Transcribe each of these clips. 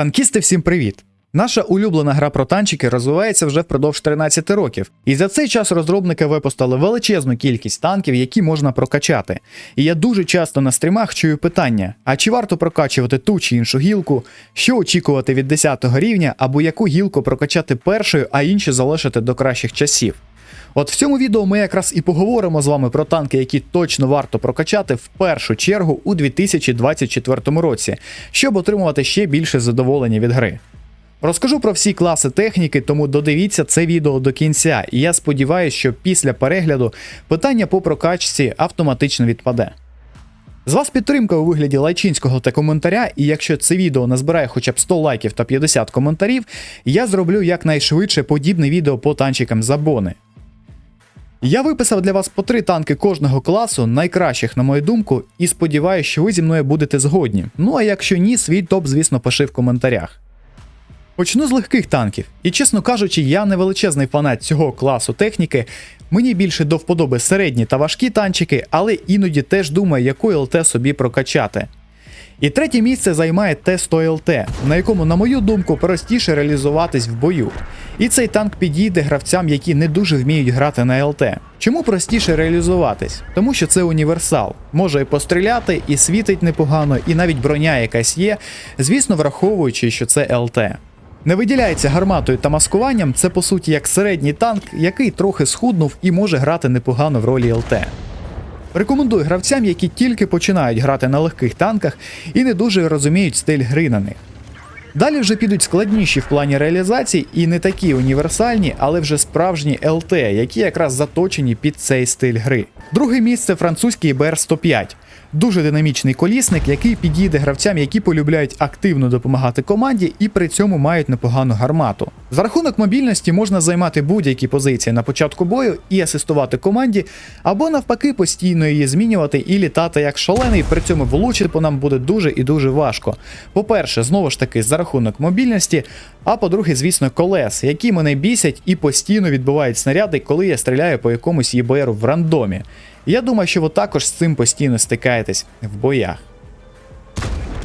Танкісти, всім привіт! Наша улюблена гра про танчики розвивається вже впродовж 13 років, і за цей час розробники випустили величезну кількість танків, які можна прокачати. І я дуже часто на стрімах чую питання: а чи варто прокачувати ту чи іншу гілку, що очікувати від 10 рівня, або яку гілку прокачати першою, а інші залишити до кращих часів. От в цьому відео ми якраз і поговоримо з вами про танки, які точно варто прокачати в першу чергу у 2024 році, щоб отримувати ще більше задоволення від гри. Розкажу про всі класи техніки, тому додивіться це відео до кінця, і я сподіваюся, що після перегляду питання по прокачці автоматично відпаде. З вас підтримка у вигляді лайчинського та коментаря, і якщо це відео назбирає хоча б 100 лайків та 50 коментарів, я зроблю якнайшвидше подібне відео по танчикам за бони. Я виписав для вас по три танки кожного класу, найкращих, на мою думку, і сподіваюся, що ви зі мною будете згодні. Ну а якщо ні, свій топ, звісно, пиши в коментарях. Почну з легких танків, і чесно кажучи, я не величезний фанат цього класу техніки. Мені більше до вподоби середні та важкі танчики, але іноді теж думаю, яку ЛТ собі прокачати. І третє місце займає Т-100 ЛТ, на якому, на мою думку, простіше реалізуватись в бою. І цей танк підійде гравцям, які не дуже вміють грати на ЛТ. Чому простіше реалізуватись? Тому що це універсал. Може і постріляти, і світить непогано, і навіть броня якась є, звісно, враховуючи, що це ЛТ. Не виділяється гарматою та маскуванням, це по суті як середній танк, який трохи схуднув і може грати непогано в ролі ЛТ. Рекомендую гравцям, які тільки починають грати на легких танках і не дуже розуміють стиль гри на них. Далі вже підуть складніші в плані реалізації і не такі універсальні, але вже справжні ЛТ, які якраз заточені під цей стиль гри. Друге місце французький БР-105. Дуже динамічний колісник, який підійде гравцям, які полюбляють активно допомагати команді і при цьому мають непогану гармату. За рахунок мобільності можна займати будь-які позиції на початку бою і асистувати команді, або навпаки постійно її змінювати і літати як шалений, при цьому влучити по нам буде дуже і дуже важко. По-перше, знову ж таки, за рахунок мобільності, а по-друге, звісно, колес, які мене бісять і постійно відбувають снаряди, коли я стріляю по якомусь ЄБРу в рандомі. Я думаю, що ви також з цим постійно стикаєтесь в боях.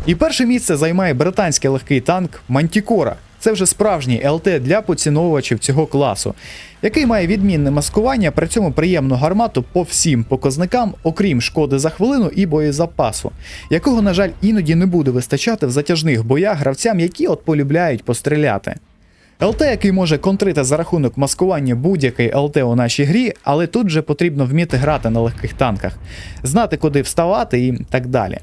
І перше місце займає британський легкий танк Мантікора. Це вже справжній ЛТ для поціновувачів цього класу, який має відмінне маскування, при цьому приємну гармату по всім показникам, окрім шкоди за хвилину і боєзапасу, якого, на жаль, іноді не буде вистачати в затяжних боях гравцям, які от полюбляють постріляти. ЛТ, який може контрити за рахунок маскування будь-який ЛТ у нашій грі, але тут же потрібно вміти грати на легких танках, знати, куди вставати і так далі.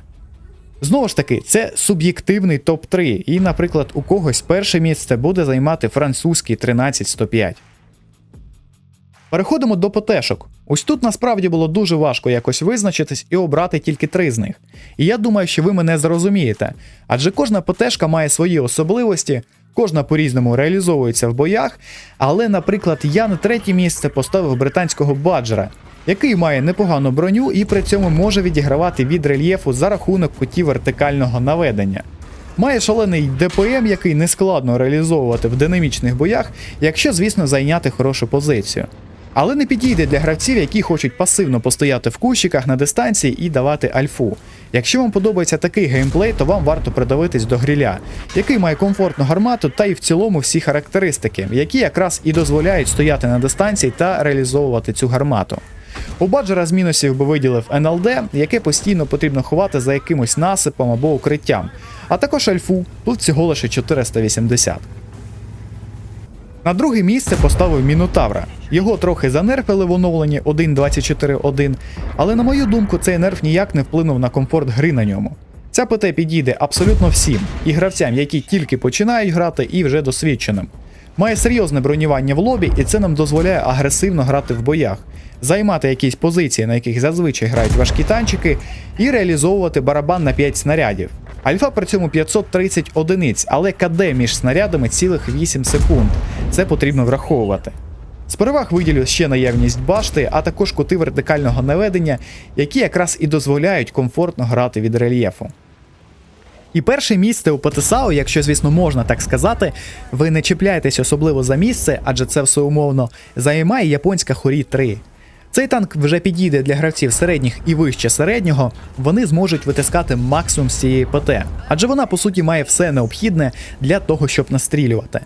Знову ж таки, це суб'єктивний топ-3, і, наприклад, у когось перше місце буде займати французький 13105. Переходимо до ПТшок. Ось тут насправді було дуже важко якось визначитись і обрати тільки три з них. І я думаю, що ви мене зрозумієте, адже кожна ПТшка має свої особливості, кожна по-різному реалізовується в боях. Але, наприклад, я на третє місце поставив британського баджера, який має непогану броню і при цьому може відігравати від рельєфу за рахунок кутів вертикального наведення. Має шалений ДПМ, який нескладно реалізовувати в динамічних боях, якщо, звісно, зайняти хорошу позицію. Але не підійде для гравців, які хочуть пасивно постояти в кущиках на дистанції і давати альфу. Якщо вам подобається такий геймплей, то вам варто придавитись до гриля, який має комфортну гармату та і в цілому всі характеристики, які якраз і дозволяють стояти на дистанції та реалізовувати цю гармату. У баджера з мінусів би виділив НЛД, яке постійно потрібно ховати за якимось насипом або укриттям, а також альфу, тут всього лише 480. На друге місце поставив Мінотавра. Його трохи занерфили в оновленні 1.24.1, але на мою думку, цей нерф ніяк не вплинув на комфорт гри на ньому. Ця ПТ підійде абсолютно всім, і гравцям, які тільки починають грати, і вже досвідченим. Має серйозне бронювання в лобі, і це нам дозволяє агресивно грати в боях, займати якісь позиції, на яких зазвичай грають важкі танчики, і реалізовувати барабан на 5 снарядів. Альфа при цьому 530 одиниць, але КД між снарядами цілих 8 секунд. Це потрібно враховувати. З переваг виділю ще наявність башти, а також кути вертикального наведення, які якраз і дозволяють комфортно грати від рельєфу. І перше місце у ПТСАУ, якщо, звісно, можна так сказати, ви не чіпляєтесь особливо за місце, адже це все умовно, займає японська хорі 3. Цей танк вже підійде для гравців середніх і вище середнього, вони зможуть витискати максимум з цієї ПТ, адже вона по суті має все необхідне для того, щоб настрілювати.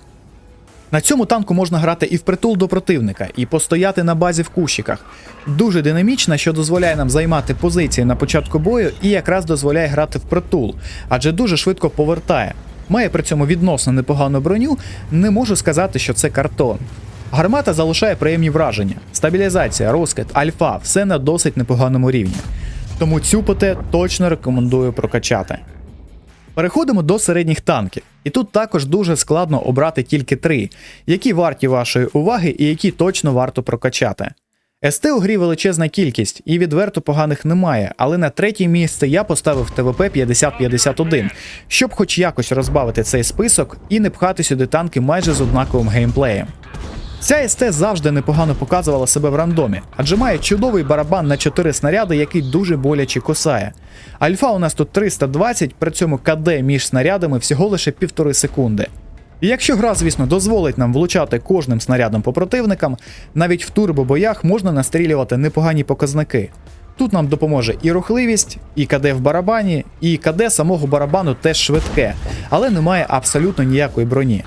На цьому танку можна грати і впритул до противника, і постояти на базі в кущиках. Дуже динамічна, що дозволяє нам займати позиції на початку бою і якраз дозволяє грати впритул, адже дуже швидко повертає. Має при цьому відносно непогану броню, не можу сказати, що це картон. Гармата залишає приємні враження. Стабілізація, розкид, альфа все на досить непоганому рівні. Тому цю ПТ точно рекомендую прокачати. Переходимо до середніх танків. І тут також дуже складно обрати тільки три, які варті вашої уваги і які точно варто прокачати. СТ у грі величезна кількість, і відверто поганих немає, але на третє місце я поставив ТВП 5051, щоб хоч якось розбавити цей список і не пхати сюди танки майже з однаковим геймплеєм. Ця СТ завжди непогано показувала себе в рандомі, адже має чудовий барабан на 4 снаряди, який дуже боляче косає. Альфа у нас тут 320, при цьому КД між снарядами всього лише півтори секунди. І якщо гра, звісно, дозволить нам влучати кожним снарядом по противникам, навіть в турбобоях можна настрілювати непогані показники. Тут нам допоможе і рухливість, і КД в барабані, і КД самого барабану теж швидке, але немає абсолютно ніякої броні.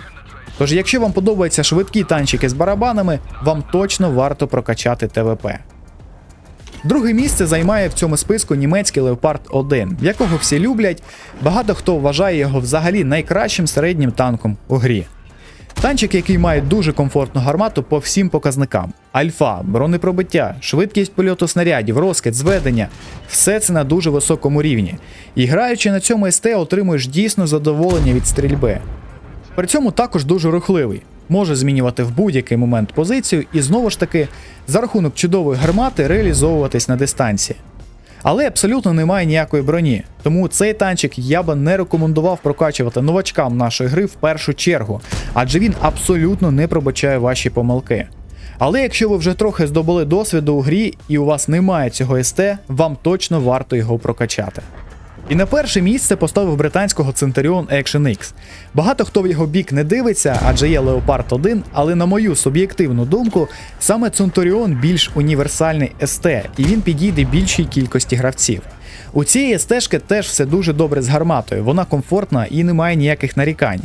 Тож, якщо вам подобаються швидкі танчики з барабанами, вам точно варто прокачати ТВП. Друге місце займає в цьому списку німецький Leopard 1, якого всі люблять. Багато хто вважає його взагалі найкращим середнім танком у грі. Танчик, який має дуже комфортну гармату по всім показникам: альфа, бронепробиття, швидкість польоту снарядів, розкид, зведення все це на дуже високому рівні. І граючи на цьому СТ, отримуєш дійсно задоволення від стрільби. При цьому також дуже рухливий, може змінювати в будь-який момент позицію і знову ж таки за рахунок чудової гармати реалізовуватись на дистанції. Але абсолютно немає ніякої броні, тому цей танчик я би не рекомендував прокачувати новачкам нашої гри в першу чергу, адже він абсолютно не пробачає ваші помилки. Але якщо ви вже трохи здобули досвіду у грі і у вас немає цього СТ, вам точно варто його прокачати. І на перше місце поставив британського Centurion Action X. Багато хто в його бік не дивиться, адже є Leopard 1, але на мою суб'єктивну думку, саме Centurion більш універсальний СТ, і він підійде більшій кількості гравців. У цієї стежки теж все дуже добре з гарматою, вона комфортна і не має ніяких нарікань.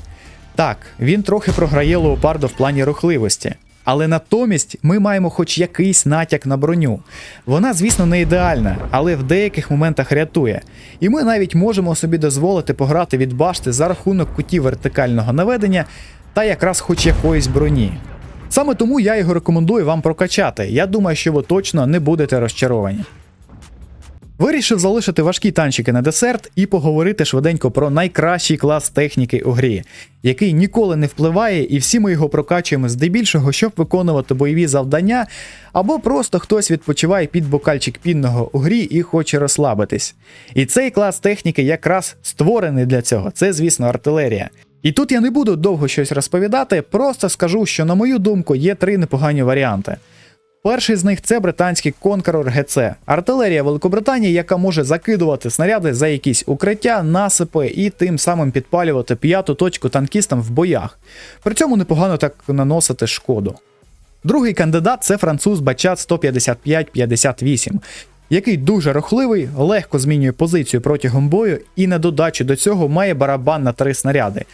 Так, він трохи програє леопарду в плані рухливості. Але натомість ми маємо хоч якийсь натяк на броню. Вона, звісно, не ідеальна, але в деяких моментах рятує. І ми навіть можемо собі дозволити пограти від башти за рахунок кутів вертикального наведення та якраз хоч якоїсь броні. Саме тому я його рекомендую вам прокачати. Я думаю, що ви точно не будете розчаровані. Вирішив залишити важкі танчики на десерт і поговорити швиденько про найкращий клас техніки у грі, який ніколи не впливає, і всі ми його прокачуємо здебільшого, щоб виконувати бойові завдання, або просто хтось відпочиває під бокальчик пінного у грі і хоче розслабитись. І цей клас техніки якраз створений для цього. Це, звісно, артилерія. І тут я не буду довго щось розповідати, просто скажу, що, на мою думку, є три непогані варіанти. Перший з них це британський Конкерор ГЦ, артилерія Великобританії, яка може закидувати снаряди за якісь укриття, насипи і тим самим підпалювати п'яту точку танкістам в боях. При цьому непогано так наносити шкоду. Другий кандидат це француз Бачат 155-58, який дуже рухливий, легко змінює позицію протягом бою і на додачу до цього має барабан на три снаряди,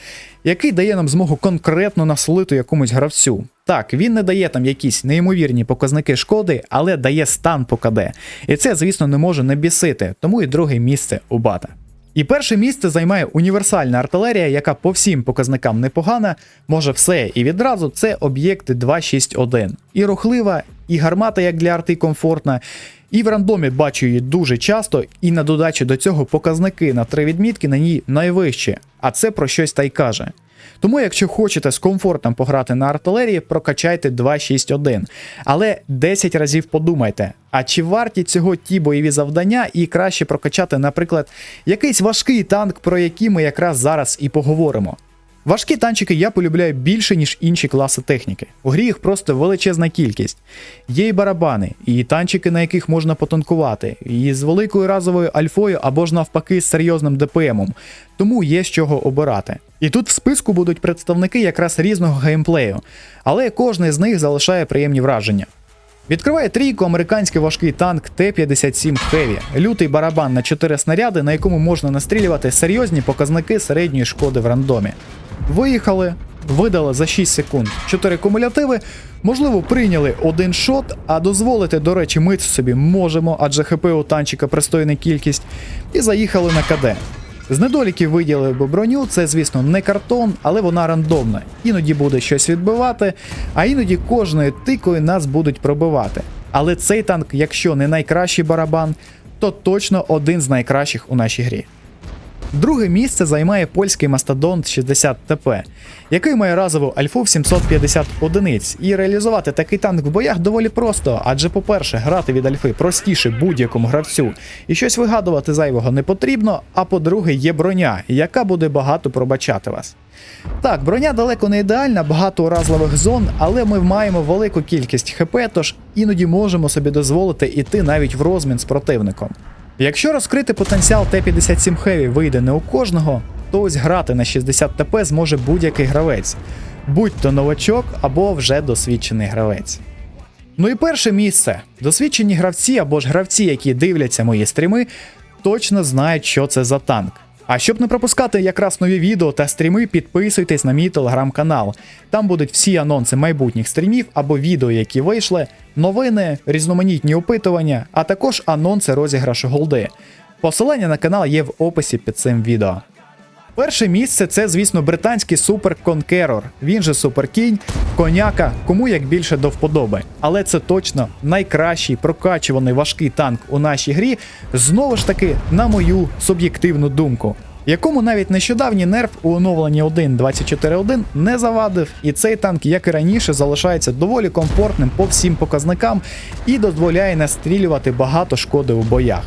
який дає нам змогу конкретно наслити якомусь гравцю. Так, він не дає там якісь неймовірні показники шкоди, але дає стан по КД. І це, звісно, не може не бісити, тому і друге місце у бата. І перше місце займає універсальна артилерія, яка по всім показникам непогана, може все і відразу це об'єкти 261. І рухлива, і гармата, як для арти, комфортна. І в рандомі бачу її дуже часто, і на додачу до цього показники на три відмітки на ній найвищі, а це про щось та й каже. Тому, якщо хочете з комфортом пограти на артилерії, прокачайте 261. Але 10 разів подумайте, а чи варті цього ті бойові завдання, і краще прокачати, наприклад, якийсь важкий танк, про який ми якраз зараз і поговоримо. Важкі танчики я полюбляю більше, ніж інші класи техніки. У грі їх просто величезна кількість. Є і барабани, і танчики, на яких можна потанкувати, і з великою разовою альфою або ж навпаки з серйозним ДПМом, тому є з чого обирати. І тут в списку будуть представники якраз різного геймплею, але кожен з них залишає приємні враження. Відкриває трійку американський важкий танк Т-57 Heavy. Лютий барабан на 4 снаряди, на якому можна настрілювати серйозні показники середньої шкоди в рандомі. Виїхали, видали за 6 секунд 4 кумулятиви. Можливо, прийняли один шот, а дозволити, до речі, ми собі можемо, адже ХП у танчика пристойна кількість, і заїхали на КД. З недоліків виділили би броню, це, звісно, не картон, але вона рандомна. Іноді буде щось відбивати, а іноді кожною тикою нас будуть пробивати. Але цей танк, якщо не найкращий барабан, то точно один з найкращих у нашій грі. Друге місце займає польський мастодонт 60 ТП, який має разову альфу в 750 одиниць. І реалізувати такий танк в боях доволі просто, адже, по-перше, грати від альфи простіше будь-якому гравцю, і щось вигадувати зайвого не потрібно. А по-друге, є броня, яка буде багато пробачати вас. Так, броня далеко не ідеальна, багато уразливих зон, але ми маємо велику кількість ХП, тож іноді можемо собі дозволити іти навіть в розмін з противником. Якщо розкрити потенціал Т-57 Heavy вийде не у кожного, то ось грати на 60 ТП зможе будь-який гравець, будь то новачок або вже досвідчений гравець. Ну і перше місце. Досвідчені гравці або ж гравці, які дивляться мої стріми, точно знають, що це за танк. А щоб не пропускати якраз нові відео та стріми, підписуйтесь на мій телеграм-канал. Там будуть всі анонси майбутніх стрімів або відео, які вийшли, новини, різноманітні опитування, а також анонси розіграшу голди. Посилання на канал є в описі під цим відео. Перше місце це, звісно, британський Super Conqueror. Він же суперкінь, коняка, кому як більше до вподоби. Але це точно найкращий прокачуваний важкий танк у нашій грі. Знову ж таки, на мою суб'єктивну думку. Якому навіть нещодавній нерф у оновленні 1.24.1 не завадив, і цей танк, як і раніше, залишається доволі комфортним по всім показникам і дозволяє настрілювати багато шкоди у боях.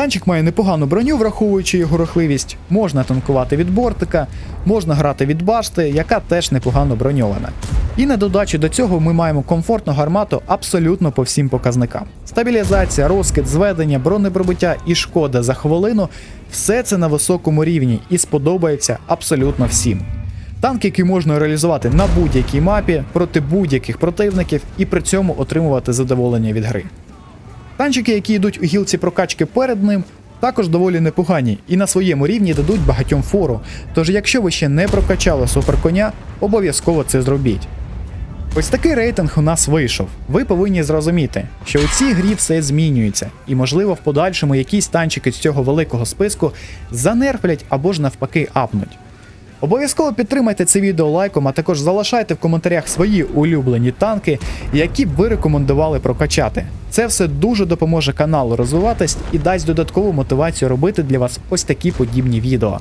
Танчик має непогану броню, враховуючи його рухливість. Можна танкувати від бортика, можна грати від башти, яка теж непогано броньована. І на додачу до цього ми маємо комфортну гармату абсолютно по всім показникам. Стабілізація, розкид, зведення, бронепробиття і шкода за хвилину все це на високому рівні і сподобається абсолютно всім. Танк, який можна реалізувати на будь-якій мапі проти будь-яких противників і при цьому отримувати задоволення від гри. Танчики, які йдуть у гілці прокачки перед ним, також доволі непогані і на своєму рівні дадуть багатьом фору. Тож, якщо ви ще не прокачали суперконя, обов'язково це зробіть. Ось такий рейтинг у нас вийшов. Ви повинні зрозуміти, що у цій грі все змінюється, і, можливо, в подальшому якісь танчики з цього великого списку занерфлять або ж навпаки апнуть. Обов'язково підтримайте це відео лайком, а також залишайте в коментарях свої улюблені танки, які б ви рекомендували прокачати. Це все дуже допоможе каналу розвиватись і дасть додаткову мотивацію робити для вас ось такі подібні відео.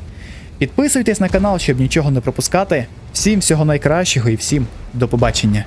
Підписуйтесь на канал, щоб нічого не пропускати. Всім всього найкращого і всім до побачення.